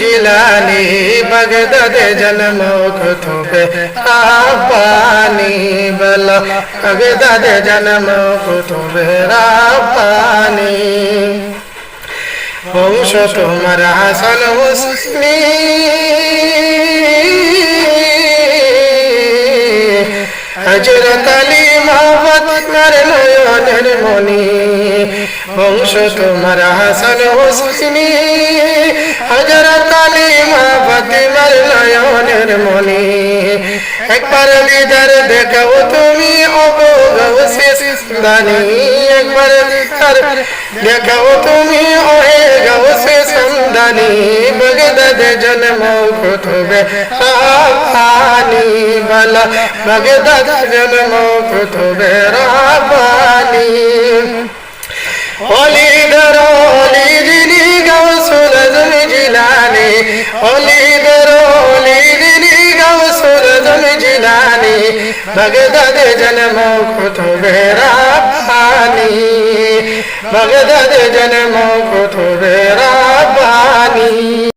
জিলানি বগদাদে জন্ম কুতুবে রাব্বানি বল বগদাদে জন্ম কুতুবে রাব্বানি। বংশ তোমার হাসান হুসনি হজরত আলী মোহাম্মদ নয়নের মনি বংশ তোমার হাসান হুসনি। হজরত আলী মোহাম্মদ নয়নের মনি একবার দিদার দেখাও তুমি অবগৌশেষ দানি একবার দিদার দেখাও তুমি ওহে গৌসে সন্দানি বগদদ জন্ম কুতুবে রাবানি বলা বগদদ জন্ম কুতুবে রাবানি অলি ধরো অলি জিনি গৌসুল জমি জিলানি অলি ধরো অলি জিনি গৌসুল জমি জিলানি বগদদ জন্ম কুতুবে রাবানি বগদদ জন্ম কুতুবে রাবানি